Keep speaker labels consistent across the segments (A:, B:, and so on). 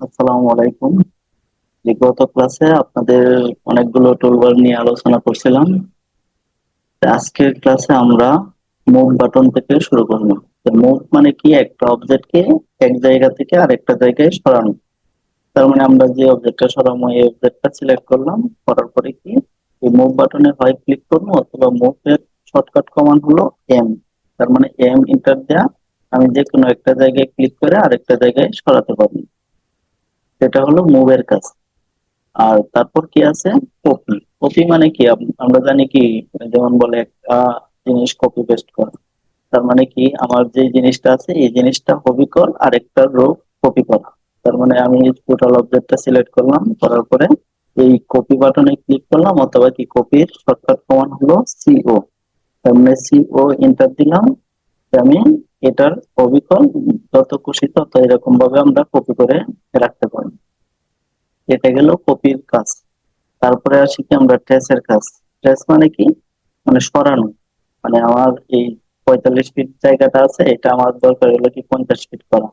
A: আসসালামু আলাইকুম। বিগত ক্লাসে আপনাদের অনেকগুলো টুলবার নিয়ে আলোচনা করছিলাম। আজকের ক্লাসে আমরা মুভ বাটন থেকে শুরু করব। মুভ মানে কি? একটা অবজেক্টকে এক জায়গা থেকে আরেকটা জায়গায় সরানো। তার মানে আমরা যে অবজেক্টটা সরাবো, এই অবজেক্টটা সিলেক্ট করলাম। করার পরে কি? এই মুভ বাটনে হয় ক্লিক করব অথবা মুভের শর্টকাট কমান্ড হলো এম তার মানে এম ইন্টার দেয়া। আমি যে কোনো একটা জায়গায় ক্লিক করে আরেকটা জায়গায় সরাতে পারব সেটা হলো মুভের কাজ। আর তারপর কি আছে? কপি। কপি মানে কি? আমরা জানি কি, যেমন বলে একটা জিনিস কপি পেস্ট করা। তার মানে কি? আমার যে জিনিসটা আছে, এই জিনিসটা কপি কর আর একটা রো কপি করা। তার মানে আমি টোটাল অবজেক্টটা সিলেক্ট করলাম, করার পরে এই কপি বাটনে ক্লিক করলাম, অথবা কি কপির শর্টকাট কমান্ড হলো সিও তার মানে সিও এন্টার দিলাম আমি এটার অবিকল যত খুশি তত এরকম ভাবে আমরা কপি করে রাখতে পারি। এটা গেল কপির কাজ। তারপরে আসি কি আমরা ট্রেসের কাজ। ট্রেস মানে কি? মানে সরানো। মানে আমার এই পঁয়তাল্লিশ ফিট জায়গাটা আছে, এটা আমার দরকার হলো কি পঞ্চাশ ফিট করা।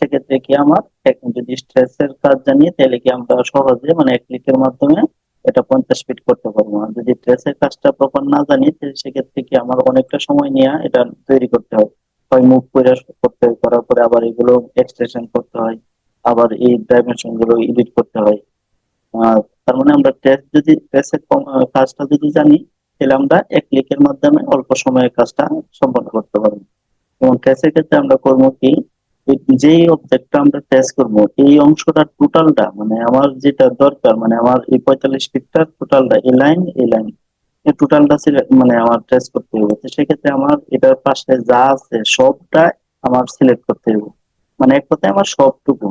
A: সেক্ষেত্রে কি আমার? এখন যদি স্ট্রেসের কাজ জানি, তাহলে কি আমরা সহজে মানে এক ক্লিকের মাধ্যমে এটা পঞ্চাশ ফিট করতে পারব। আর যদি ট্রেসের কাজটা প্রপার না জানি, তাহলে সেক্ষেত্রে কি আমার অনেকটা সময় নিয়ে এটা তৈরি করতে হয় হয় মুভ করে করতে হয় করার পরে আবার এগুলো এক্সটেনশন করতে হয়, আবার এই ডাইমেনশনগুলো এডিট করতে হয়। তার মানে আমরা টেস্ট যদি টেস্টের কাজটা যদি জানি, তাহলে আমরা এক ক্লিকের মাধ্যমে অল্প সময়ে কাজটা সম্পন্ন করতে পারব। এবং টেস্টের ক্ষেত্রে আমরা করব কি যেই অবজেক্টটা আমরা টেস্ট করব, এই অংশটা টোটালটা মানে আমার যেটা দরকার মানে আমার এই পঁয়তাল্লিশ ফিটটার টোটালটা এই লাইন এই লাইন টোটালটা মানে আমার ট্রেস করতে হবে। তো সেক্ষেত্রে আমার এটার পাশে যা আছে সবটা আমার সিলেক্ট করতে হবে। মানে এক কথায় আমার সবটুকু।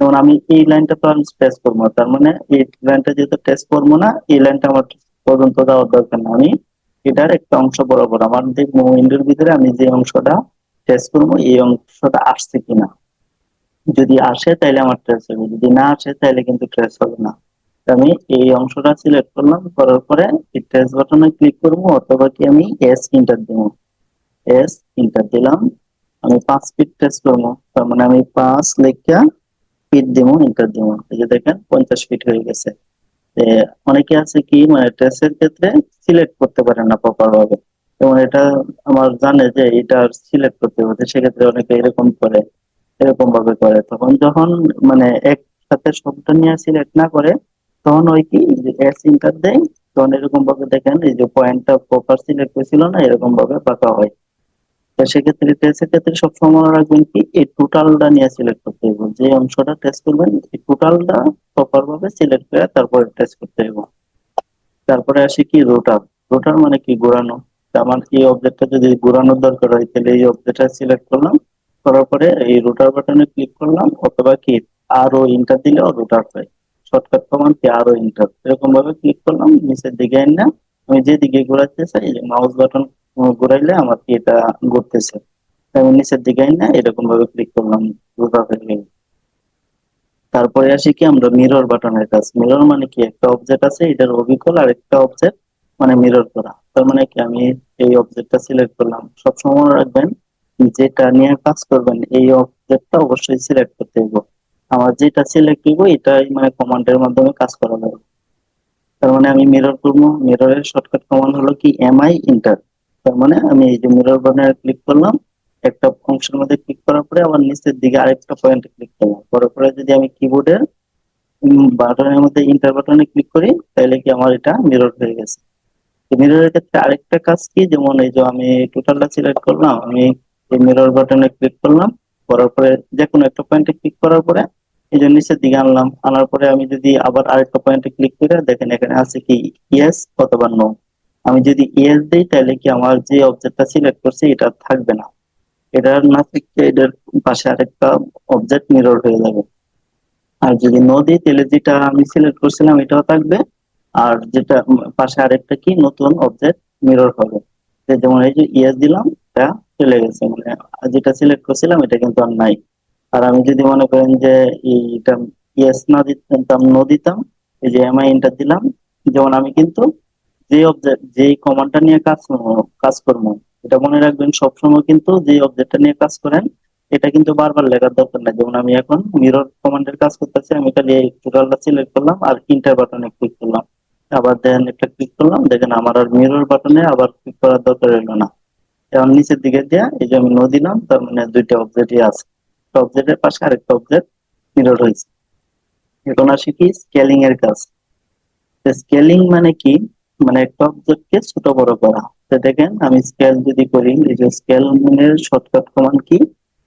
A: যেমন আমি এই লাইনটা তো আমি টেস্ট করব তার মানে এই লাইনটা যেহেতু টেস্ট করব না, এই লাইনটা আমার পর্যন্ত যাওয়ার দরকার না আমি এটার একটা অংশ বরাবর আমার দেখব উইন্ডোর ভিতরে আমি যে অংশটা টেস্ট করব, এই অংশটা আসছে কিনা। যদি আসে তাহলে আমার ট্রেস হবে। যদি না আসে তাহলে কিন্তু ট্রেস হবে না। আমি এই অংশটা সিলেক্ট করলাম, করার পরে ট্রেস বাটনে ক্লিক করব অথবা কি আমি এস ইন্টার দেবো। এস ইন্টার দিলাম, আমি পাঁচ ফিট টেস্ট করব। তার মানে আমি পাঁচ লেখা ফিট দিব ইন্টার দিব। এই যে দেখেন, পঞ্চাশ ফিট হয়ে গেছে। অনেকে আছে কি মানে টেস্টের ক্ষেত্রে সিলেক্ট করতে পারে না প্রপার ভাবে যেমন এটা আমার জানে যে এটা সিলেক্ট করতে হবে, সেক্ষেত্রে অনেকে এরকম করে এরকম ভাবে করে। তখন যখন মানে একসাথে সবটা নিয়ে সিলেক্ট না করে তখন ওই কি দেয়, তখন এরকম ভাবে দেখেন, এই যে পয়েন্টটা প্রপার সিলেক্ট হয়েছিল না, এরকম ভাবে পাকা হয়। তো সেক্ষেত্রে টেস্টের ক্ষেত্রে সবসময় মনে রাখবেন কি, এই টোটালটা নিয়ে সিলেক্ট করতে যে অংশটা টেস্ট করবেন, এই টোটালটা প্রপার ভাবে সিলেক্ট করে তারপরে টেস্ট করতে হবে তারপরে আসি কি রোটার রোটার মানে কি, ঘোরানো। আমার এই অবজেক্টটা যদি ঘোরানোর দরকার হয়, তাহলে এই অবজেক্টটা সিলেক্ট করলাম, করার পরে এই রোটার বাটনে ক্লিক করলাম, অথবা কি আরও ইন্টার দিলেও রোটার পাই। শর্টকাট কমান্ড কি আরও ইন্টার এরকম ভাবে ক্লিক করলাম, নিচের দিকে না আমি যেদিকে ঘোরাতে চাই মাউস বাটন ঘুরাইলে আমার কি এটা ঘুরতেছে। আমি নিচের দিকে না এরকম ভাবে ক্লিক করলাম তারপরে আসি কি, আমরা মিরর বাটনের কাজ। মিরর মানে কি, একটা অবজেক্ট আছে, এটার অবিকল আর একটা অবজেক্ট মানে মিরর করা। তার মানে কি, আমি এই অবজেক্টটা সিলেক্ট করলাম। সবসময় রাখবেন, যেটা নিয়ে কাজ করবেন, এই অবজেক্টটা অবশ্যই সিলেক্ট করতে হবে আমার যেটা সিলেক্ট করব এটাই মানে কমান্ডের মাধ্যমে কাজ করা যাবে তার মানে আমি মিরর করব। মিররের শর্টকাট কমান্ড হলো কি এমআই ইন্টার তার মানে আমি এই যে মিরর বাটনে ক্লিক করলাম, একটা অংশের মধ্যে ক্লিক করার পরে আবার নিচের দিকে আরেকটা পয়েন্টে ক্লিক করলাম। করার পরে যদি আমি কিবোর্ডের বাটনের মধ্যে ইন্টার বাটনে ক্লিক করি, তাহলে কি আমার এটা মিরর হয়ে গেছে। মিররের ক্ষেত্রে আরেকটা কাজ কি, যেমন এই যে আমি টোটালটা সিলেক্ট করলাম, আমি এই মিরর বাটনে ক্লিক করলাম, করার পরে যে কোনো একটা পয়েন্টে ক্লিক করার পরে এই যে নিচের দিকে আনলাম, আনার পরে আমি যদি আবার আরেকটা পয়েন্টে ক্লিক করে দেখেন এখানে আছে কি ইয়েস অথবা নো আমি যদি ইয়েস দিই, তাহলে কি আমার যে অবজেক্টটা সিলেক্ট করছি, এটা থাকবে না। এটার না থেকে এটার পাশে আরেকটা অবজেক্ট মিরর হয়ে যাবে। আর যদি নো দিই, তাহলে যেটা আমি সিলেক্ট করছিলাম, এটাও থাকবে। আর যেটা পাশে আরেকটা কি, নতুন অবজেক্ট মিরর হবে। যেমন এই যে ইয়েস দিলাম, এটা চলে গেছে। মানে যেটা সিলেক্ট করছিলাম, এটা কিন্তু আর নাই। আর আমি যদি মনে করেন যে এইটা ইয়েস না দিতাম নো দিতাম, এই যে এমআই এন্টার দিলাম, যেমন আমি কিন্তু যে অবজেক্ট যে কমান্ডটা নিয়ে কাজ কাজ করব, এটা মনে রাখবেন সবসময় কিন্তু যে অবজেক্টটা নিয়ে কাজ করেন, এটা কিন্তু বারবার লেখার দরকার নাই। যেমন আমি এখন মিরর কমান্ডের কাজ করতেছি, আমি খালি এই টোটালটা সিলেক্ট করলাম আর ইন্টার বাটনে ক্লিক করলাম। আবার দেন একটা ক্লিক করলাম, দেখেন আমার আর মিরর বাটনে আবার ক্লিক করার দরকার হলো না। এখন নিচের দিকে দেয়া এই যে আমি নো দিলাম, তার মানে দুইটা অবজেক্টই আছে। অবজেক্টের পাশে আরেকটা অবজেক্ট মিরর হয়েছে। এখন আসি কি স্কেলিং এর কাজ। স্কেলিং মানে কি? মানে একটা অবজেক্টকে ছোট বড় করা। দেখেন আমি স্কেল যদি করি, এই যে স্কেল এর শর্টকাট কমান্ড কি?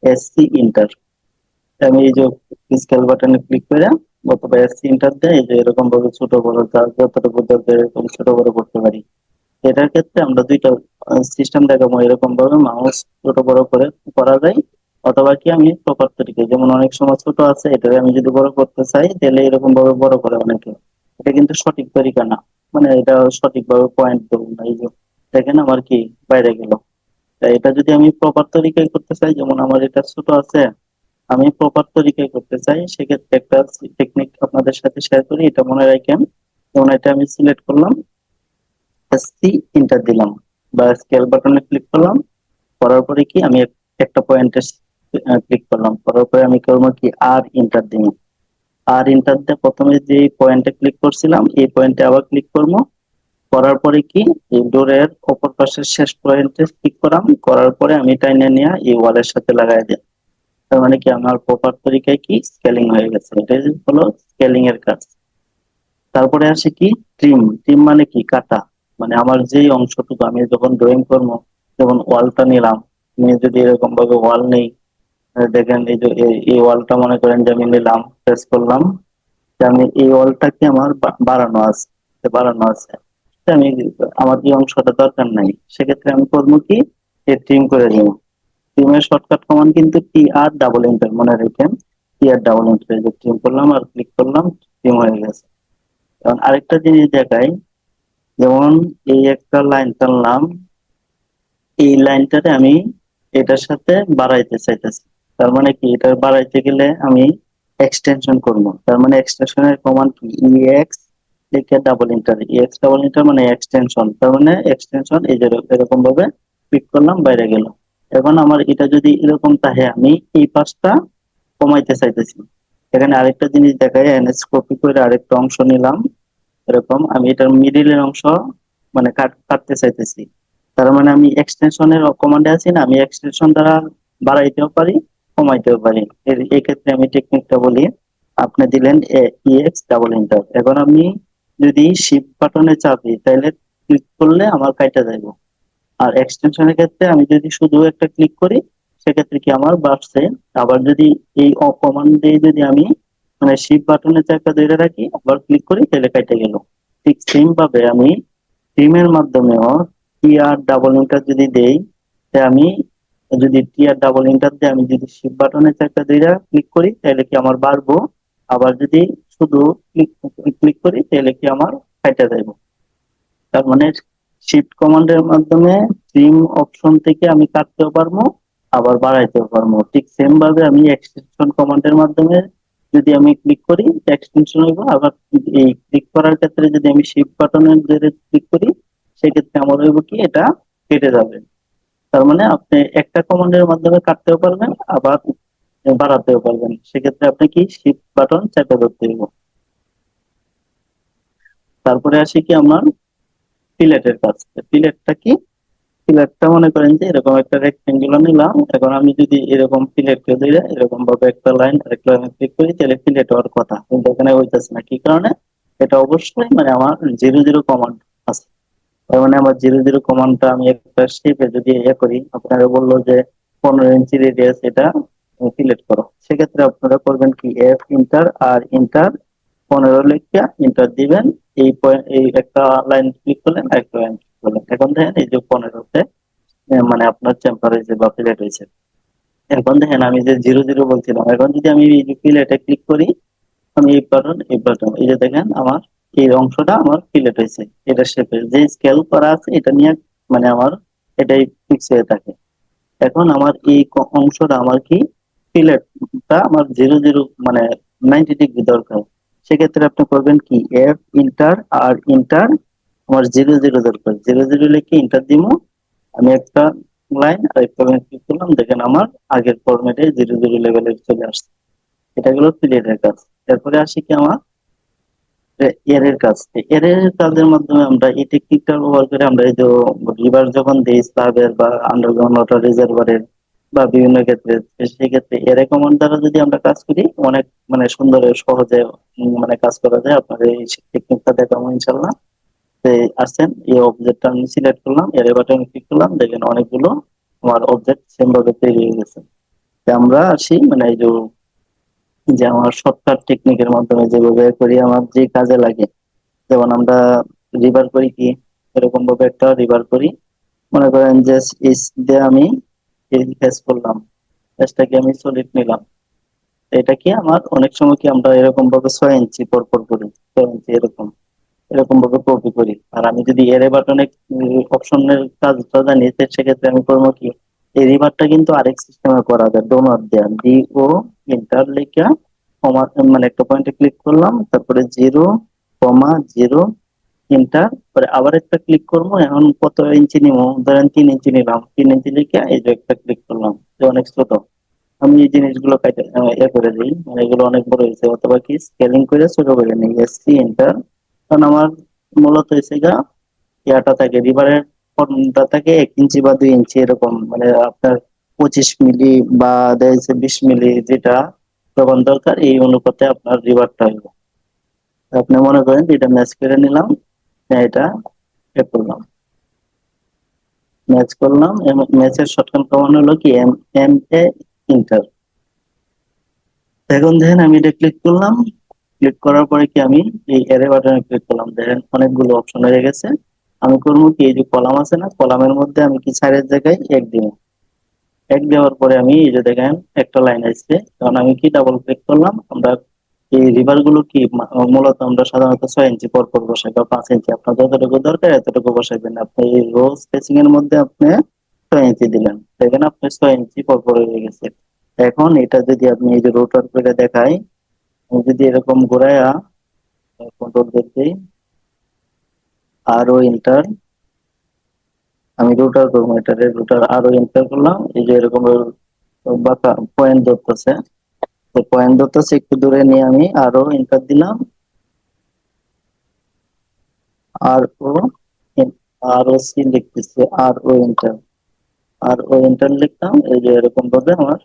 A: এসসি ইন্টার আমি এই যে স্কেল বাটনে ক্লিক করে অথবা এসসি ইন্টার দিয়ে এই যে এরকম ভাবে ছোট বড় যতটুকু দরকার এরকম ছোট বড় করতে পারি। এটার ক্ষেত্রে আমরা দুইটা সিস্টেম দেখাবো। এরকম ভাবে মাউস ছোট বড় করে করা যায়। অথবা কি আমি প্রপার তরিকে যেমন অনেক সময় ছোট আছে এটা আমি যদি বড় করতে চাই, তাহলে এরকম ভাবে বড় করে অনেকে এটা কিন্তু সঠিক তরিকা না। মানে এটা সঠিকভাবে পয়েন্ট দেবো না। এই যে, দেখেন আমার কি বাইরে গেল। এটা যদি আমি প্রপার তরিকায় করতে চাই, যেমন আমার এটা ছোট আছে, আমি প্রপার তরিকায় করতে চাই, সেক্ষেত্রে একটা টেকনিক আপনাদের সাথে শেয়ার করি। এটা মনে রাখেন, যেমন এটা আমি সিলেক্ট করলাম সি ইন্টার দিলাম, বা স্কেল বাটনে ক্লিক করলাম, করার পরে কি আমি একটা পয়েন্টে ক্লিক করলাম। করার পরে আমি করব কি, আর ইন্টার দিই আর ইন্টার দিয়ে প্রথমে যে পয়েন্টে ক্লিক করছিলাম, এই পয়েন্টে আবার ক্লিক করব। করার পরে কি, এই ডোরের অপর পাশের শেষ পয়েন্টে ক্লিক করাম। করার পরে আমি টাইনে নিয়ে এই ওয়ালের সাথে লাগাই দিই। তার মানে কি, আমার প্রপার তরিকায় কি স্কেলিং হয়ে গেছে। এটাই হলো স্কেলিং এর কাজ। তারপরে আসে কি ট্রিম ট্রিম মানে কি, কাটা। মানে আমার যেই অংশটুকু আমি যখন ড্রয়িং করব, যেমন ওয়ালটা নিলাম আমি যদি এরকম ভাবে ওয়াল নেই দেখেন এই যে এই ওয়ালটা মনে করেন যে আমি নিলাম প্রেস করলাম। যে আমি এই ওয়ালটাকে আমার বাড়ানো আছে বাড়ানো আছে। আমি, আমার যে অংশটা দরকার নাই। সেক্ষেত্রে আমি করব কি? ট্রিম করে দিব। ট্রিমের শর্টকাট কমান্ড কিন্তু টি আর ডাবল এন্টার মনে রেখেন টি আর ডাবল এন্টার যে ট্রিম করলাম আর ক্লিক করলাম ট্রিম হয়ে গেছে। এখন আরেকটা জিনিস দেখাই। যেমন এই একটা লাইন টানলাম, এই লাইনটাতে আমি এটার সাথে বাড়াইতে চাইতেছি। তার মানে কি? এটা বাড়াইতে গেলে আমি এক্সটেনশন করব। তার মানে এক্সটেনশনের কমান্ড কি? ইএক্স লিখে double enter EX double enter মানে এক্সটেনশন তার মানে এক্সটেনশন এই যে এরকম ভাবে ক্লিক করলাম, বাইরে গেল। এখন আমার এটা যদি এরকম তাহে আমি এই পাশটা কমাইতে চাইতেছি। এখানে আরেকটা জিনিস দেখায় এনএস কপি করে আরেকটা অংশ নিলাম। এরকম আমি এটার মিডিলের অংশ মানে কাটতে চাইতেছি। তার মানে আমি এক্সটেনশনের কমান্ডে আছি না, আমি এক্সটেনশন দ্বারা বাড়াইতেও পারি। কমাইতেও পারি। এই ক্ষেত্রে আমি টেকনিকটা বলি। আপনি দিলেন ইএক্স ডাবল এন্টার এখন আমি যদি শিপ বাটনে চাপি, তাহলে ক্লিক করলে আমার কাইটা যাইব আর এক্সটেনশনের ক্ষেত্রে আমি যদি শুধু একটা ক্লিক করি, সেক্ষেত্রে কি আমার বাড়ছে? আবার যদি এই কমান্ড দিয়ে যদি আমি মানে শিপ বাটনে চাপটা ধরে রাখি, আবার ক্লিক করি, তাহলে কাইটে গেল। ঠিক সেম ভাবে আমি টিমের মাধ্যমেও টিআর ডাবল ইন্টার যদি দেই আমি যদি টিআর ডাবল ইন্টার দিয়ে, আমি যদি শিপ বাটনে চাপটা ধরে ক্লিক করি, তাহলে কি আমার বাড়বো? আবার যদি শুধু ক্লিক ক্লিক করি, তাহলে কি আমার কাইটা যাইব? তার মানে শিফট কমান্ডের মাধ্যমে ট্রিম অপশন থেকে আমি কাটতেও পারব, আবার বাড়াইতেও পারব। ঠিক সেম ভাবে আমি এক্সটেনশন কমান্ডের মাধ্যমে যদি আমি ক্লিক করি এক্সটেনশন হইব, আবার এই ক্লিক করার ক্ষেত্রে যদি আমি শিফট বাটনের ক্লিক করি, সেক্ষেত্রে আমার হইব কি? এটা কেটে যাবে। তার মানে আপনি একটা কমান্ডের মাধ্যমে কাটতেও পারবেন, আবার বাড়াতেও পারবেন। সেক্ষেত্রে আপনি কি শিফট বাটন চেপে ধরতে হইব। তারপরে আসি কি আমার পিলেটের কাজ। পিলেটটা কি? পিলেটটা মনে করেন যে এরকম একটা রেক্টেঙ্গুলো নিলাম। এখন আমি যদি এরকম পিলেটকে দিলে এরকম ভাবে একটা লাইন আরেকটা লাইন ক্লিক করি, তাহলে ফিলেট হওয়ার কথা। কিন্তু এখানে হইতেছে না। কি কারণে? এটা অবশ্যই মানে আমার জিরো জিরো কমান্ড মানে আমার জিরো জিরো কমান্ডটা আমি একটা শেপে যদি ইয়ে করি, আপনারা বলল যে পনেরো ইঞ্চি রেডিয়াস এটা সিলেক্ট করো। সেক্ষেত্রে আপনারা করবেন কি এফ ইন্টার আর ইন্টার পনেরো লিখে ইন্টার দিবেন, এই এই একটা লাইন ক্লিক করলেন একটা লাইন ক্লিক করলেন। এখন দেখেন এই যে পনেরোতে মানে আপনার চেম্পার হয়েছে বা প্লেট হয়েছে। এখন দেখেন আমি যে জিরো জিরো বলছিলাম, এখন যদি আমি এই প্লেটে ক্লিক করি, আমি এই বাটন এই বাটন এই যে দেখেন আমার এই অংশটা আমার প্লেট হয়েছে। এটা শেপে যে স্কেল করা আছে, এটা নিয়ে মানে আমার এটাই ফিক্স হয়ে থাকে। এখন আমার এই অংশটা আমার কি প্লেটটা আমার জিরো জিরো মানে নাইনটি ডিগ্রি দরকার। সেক্ষেত্রে আপনি করবেন কি এফ ইন্টার আর ইন্টার আমার জিরো জিরো দরকার। জিরো জিরো লিখে ইন্টার দিব? আমি একটা লাইন আর একটা লাইন ক্লিক করলাম, দেখেন আমার আগের ফরম্যাটে জিরো জিরো লেভেলের চলে আসছে। এটা গেল ফিলেটের কাজ। এরপরে আসি কি আমার এর কাজ। এর কাজের মাধ্যমে আমরা এই টেকনিকটা ব্যবহার করে আমরা এই যে রিভার যখন দিই স্লাবের বা আন্ডারগ্রাউন্ড ওয়াটার রিজার্ভারের বা বিভিন্ন ক্ষেত্রে সেক্ষেত্রে এর কমান্ড দ্বারা যদি আমরা কাজ করি, অনেক মানে সুন্দর সহজে মানে কাজ করা যায়। আপনার এই টেকনিকটা দেখাবো ইনশাল্লাহ আসছেন, এই অবজেক্টটা আমি সিলেক্ট করলাম এর বাটনে ক্লিক করলাম, দেখেন অনেকগুলো আমার অবজেক্ট সেম ভাবে তৈরি হয়ে গেছে। আমরা আসি মানে এই যে যে আমার শর্টকাট টেকনিকের মাধ্যমে যেভাবে করি, আমার যে কাজে লাগে। যেমন আমরা রিভার করি কি, এরকম ভাবে একটা রিভার করি। মনে করেন যে দিয়ে আমি ফেস করলাম ফেসটাকে আমি সলিড নিলাম। এটা কি আমার অনেক সময় কি আমরা এরকম ভাবে ছয় ইঞ্চি পর পর করি, ছয় ইঞ্চি এরকম এরকম ভাবে কপি করি। আর আমি যদি এর বাটনে অপশনের কাজটা জানি সেক্ষেত্রে আমি করব কি এই রিভারটা কিন্তু আরেক সিস্টেমে করা যায়। ডোনার দেয়া। ডি ও ইন্টার লেখা কমা মানে একটা পয়েন্টে ক্লিক করলাম, তারপরে জিরো কমা জিরো ইন্টার পরে আবার একটা ক্লিক করব, এখন কত ইঞ্চি নিব? ধরেন তিন ইঞ্চি নিলাম। তিন ইঞ্চি লিখে এই যে একটা ক্লিক করলাম। যে অনেক ছোট। আমি এই জিনিসগুলো ইয়ে করে দিই। মানে এগুলো অনেক বড় হয়েছে। অথবা কি স্কেলিং করে ছোট করে নিই। এসসি ইন্টার কারণ আমার মূলত হয়েছে গা, ইয়াটা থাকে রিভারের ফর্মটা থাকে এক ইঞ্চি বা দুই ইঞ্চি এরকম মানে আপনার পঁচিশ মিলি বা দেখা বিশ মিলি যেটা যখন দরকার, এই অনুপাতে আপনার রিভারটা হইব। আপনি মনে করেন এটা ম্যাচ করে নিলাম এটা এ করলাম। ম্যাচ করলাম ম্যাচের শর্টকাট কমানো হলো কি? এম এম, এ ইন্টার এখন দেখেন আমি এটা ক্লিক করলাম ক্লিক করার পরে কি আমি এই এরে বাটনে ক্লিক করলাম। দেখেন অনেকগুলো অপশন হয়ে গেছে। আমি করব কি? এই যে কলাম আছে না, কলামের মধ্যে আমি কি সাইডের জায়গায় এক দিব। এক দেওয়ার পরে আমি এই যে দেখেন, একটা লাইন আসছে। তখন আমি কি ডাবল ক্লিক করলাম? আমরা এই রিভারগুলো কি মূলত আমরা সাধারণত ছয় ইঞ্চি পর পর বসাই বা পাঁচ ইঞ্চি। আপনার যতটুকু দরকার এতটুকু বসাইবেন। আপনি এই রো স্পেসিং এর মধ্যে আপনি ছয় ইঞ্চি দিলেন। দেখেন আপনি ছয় ইঞ্চি পর পর হয়ে গেছে। এখন এটা যদি আপনি এই যে রোটার করে দেখাই যদি এরকম ঘোরায়া কন্ট্রোল দেখতে আরও ইন্টার আমি রোটার করব এটারে রোটার আরও এন্টার করলাম, এই যে এরকম বাঁকা পয়েন্ট ধরতেছে। তো পয়েন্ট ধরতেছে, একটু দূরে নিয়ে আমি আরও এন্টার দিলাম। আর ও আর ও সি লিখতেছে আর ও এন্টার আর ও এন্টার লিখলাম, এই যে এরকম ভাবে আমার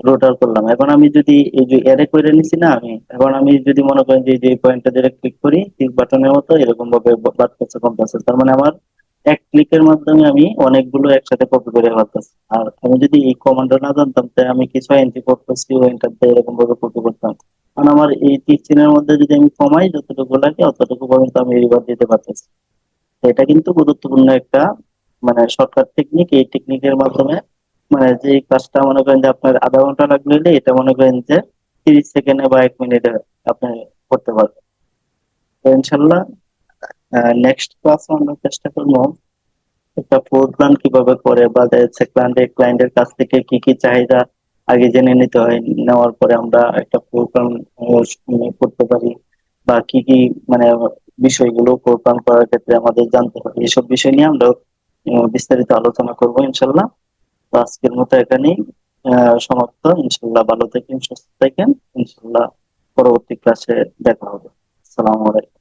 A: রোটার করলাম। এখন আমি যদি এই যে এরে করে নিছি না, আমি এখন আমি যদি মনে করেন যে এই পয়েন্টটা দিয়ে ক্লিক করি ক্লিক বাটনের মতো এরকম ভাবে বাড়তেছে কমতেছে তার মানে আমার এক ক্লিকের মাধ্যমে আমি অনেকগুলো একসাথে কপি করে পারতেছি আর আমি যদি এই কমান্ডটা না জানতাম তাই আমি কিছু এন্ট্রি করতেছি ও এন্টার দিয়ে এরকম ভাবে কপি করতাম। কারণ আমার এই তীর চিহ্নের মধ্যে যদি আমি কমাই, যতটুকু লাগে অতটুকু পর্যন্ত আমি রিভার দিতে পারতেছি। এটা কিন্তু গুরুত্বপূর্ণ একটা মানে শর্টকাট টেকনিক এই টেকনিকের মাধ্যমে মানে যে কাজটা মনে করেন যে আপনার আধা ঘণ্টা লাগলে এটা মনে করেন যে তিরিশ সেকেন্ডে বা এক মিনিটে আপনি করতে পারবেন। ইনশাল্লাহ নেক্সট ক্লাস আমরা চেষ্টা করব একটা ফ্লোর প্ল্যান কীভাবে করে বা ক্লায়েন্টের ক্লায়েন্টের কাছ থেকে কি কি চাহিদা আগে জেনে নিতে হয়, নেওয়ার পরে আমরা একটা ফ্লোর প্ল্যান করতে পারি বা কি কি মানে বিষয়গুলো ফ্লোর প্ল্যান করার ক্ষেত্রে আমাদের জানতে হবে। এসব বিষয় নিয়ে আমরা বিস্তারিত আলোচনা করব ইনশাল্লাহ। আজকের মতো এখানেই সমাপ্ত। ইনশাল্লাহ ভালো থাকেন, সুস্থ থাকেন। ইনশাল্লাহ পরবর্তী ক্লাসে দেখা হবে। আসসালামু আলাইকুম।